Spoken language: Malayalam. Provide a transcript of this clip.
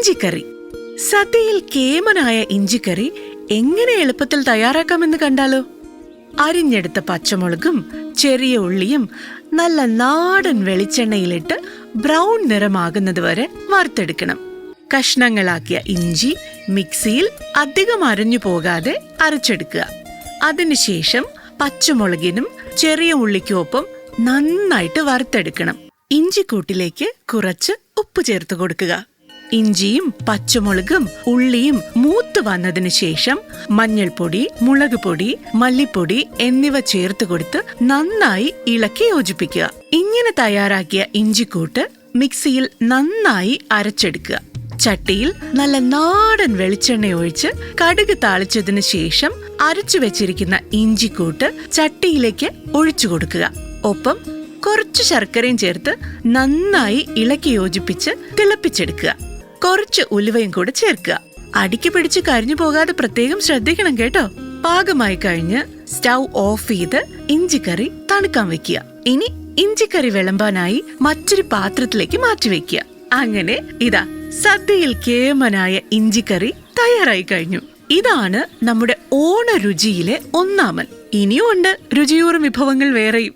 ഇഞ്ചിക്കറി. സദ്യയിൽ കേമനായ ഇഞ്ചിക്കറി എങ്ങനെ എളുപ്പത്തിൽ തയ്യാറാക്കാമെന്ന് കണ്ടാലോ? അരിഞ്ഞെടുത്ത പച്ചമുളകും ചെറിയ ഉള്ളിയും നല്ല നാടൻ വെളിച്ചെണ്ണയിലിട്ട് ബ്രൗൺ നിറമാകുന്നത് വരെ വറുത്തെടുക്കണം. കഷ്ണങ്ങളാക്കിയ ഇഞ്ചി മിക്സിയിൽ അധികം അരഞ്ഞു പോകാതെ അരച്ചെടുക്കുക. അതിനുശേഷം പച്ചമുളകിനും ചെറിയ ഉള്ളിക്കൊപ്പം നന്നായിട്ട് വറുത്തെടുക്കണം. ഇഞ്ചിക്കൂട്ടിലേക്ക് കുറച്ച് ഉപ്പ് ചേർത്ത് കൊടുക്കുക. ഇഞ്ചിയും പച്ചമുളകും ഉള്ളിയും മൂത്ത് വന്നതിന് ശേഷം മഞ്ഞൾപ്പൊടി മുളക് പൊടി മല്ലിപ്പൊടി എന്നിവ ചേർത്ത് കൊടുത്ത് നന്നായി ഇളക്കി യോജിപ്പിക്കുക. ഇങ്ങനെ തയ്യാറാക്കിയ ഇഞ്ചിക്കൂട്ട് മിക്സിയിൽ നന്നായി അരച്ചെടുക്കുക. ചട്ടിയിൽ നല്ല നാടൻ വെളിച്ചെണ്ണ ഒഴിച്ച് കടുക് താളിച്ചതിന് ശേഷം അരച്ചു വെച്ചിരിക്കുന്ന ഇഞ്ചിക്കൂട്ട് ചട്ടിയിലേക്ക് ഒഴിച്ചു കൊടുക്കുക. ഒപ്പം കുറച്ച് ശർക്കരയും ചേർത്ത് നന്നായി ഇളക്കി യോജിപ്പിച്ച് തിളപ്പിച്ചെടുക്കുക. കുറച്ച് ഉലുവയും കൂടെ ചേർക്കുക. അടിക്ക് പിടിച്ച് കരിഞ്ഞു പോകാതെ പ്രത്യേകം ശ്രദ്ധിക്കണം കേട്ടോ. പാകമായി കഴിഞ്ഞ് സ്റ്റൗ ഓഫ് ചെയ്ത് ഇഞ്ചിക്കറി തണുക്കാൻ വെക്കുക. ഇനി ഇഞ്ചിക്കറി വിളമ്പാനായി മറ്റൊരു പാത്രത്തിലേക്ക് മാറ്റി വെക്കുക. അങ്ങനെ ഇതാ സദ്യയിൽ കേമനായ ഇഞ്ചിക്കറി തയ്യാറായി കഴിഞ്ഞു. ഇതാണ് നമ്മുടെ ഓണ രുചിയിലെ ഒന്നാമൻ. ഇനിയുമുണ്ട് രുചിയൂറും വിഭവങ്ങൾ വേറെയും.